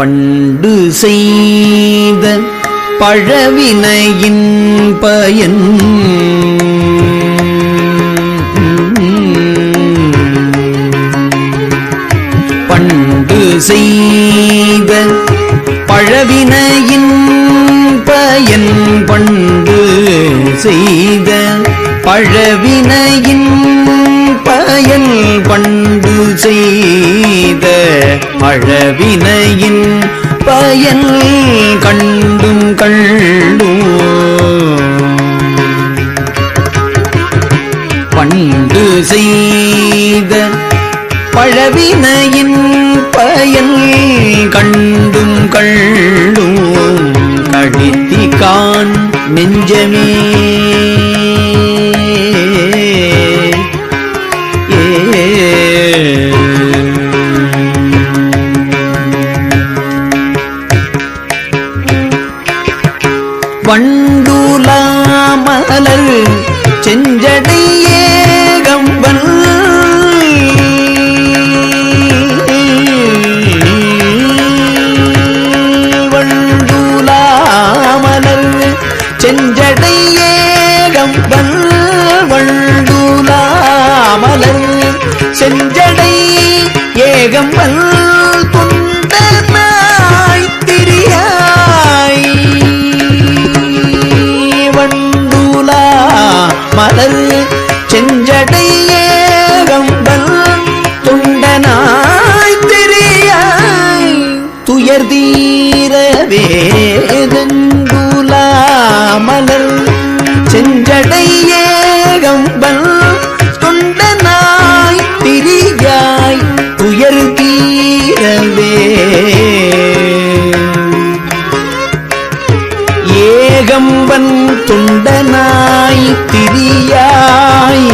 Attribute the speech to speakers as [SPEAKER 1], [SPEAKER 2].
[SPEAKER 1] பண்டு செய்த பழவினையின் பயன். பண்டு செய்த பழவினையின் பயன். பண்டு செய்த பழவினையின் பயன். பண்டு செய்த பழவினையின் பயன் கண்டும் கண்டும். பண்டு செய்த பழவினையின் பயன் கண்டும் கண்டும். கடித்திகான் நெஞ்சமே. வண்டுலாமலர் செஞ்சடையே கம்பன் வண்டுலாமலர் செஞ்சடையே கம்பன் வண்டுலாமலர் செஞ்சடை ஏகம்பன் மலர் செஞ்சடை ஏகம்பல் துண்டனாய் திரியாய் துயர் தீர வேதங்குலா மலர் செஞ்சடை ஏகம்பல் துண்டனாய் பிரியாய் துயர் தீரவே ஏகம்பன் துண்டனாய் திரியாய்